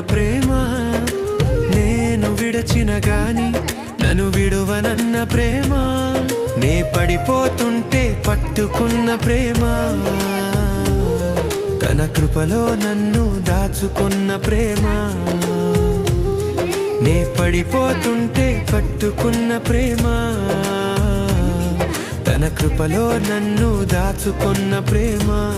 ప్రేమ. నేను విడచిన గాని నన్ను విడువనన్న ప్రేమ. నే పడిపోతుంటే పట్టుకున్న ప్రేమ. తన కృపలో నన్ను దాచుకున్న ప్రేమ. నే పడిపోతుంటే పట్టుకున్న ప్రేమ. తన కృపలో నన్ను దాచుకున్న ప్రేమ.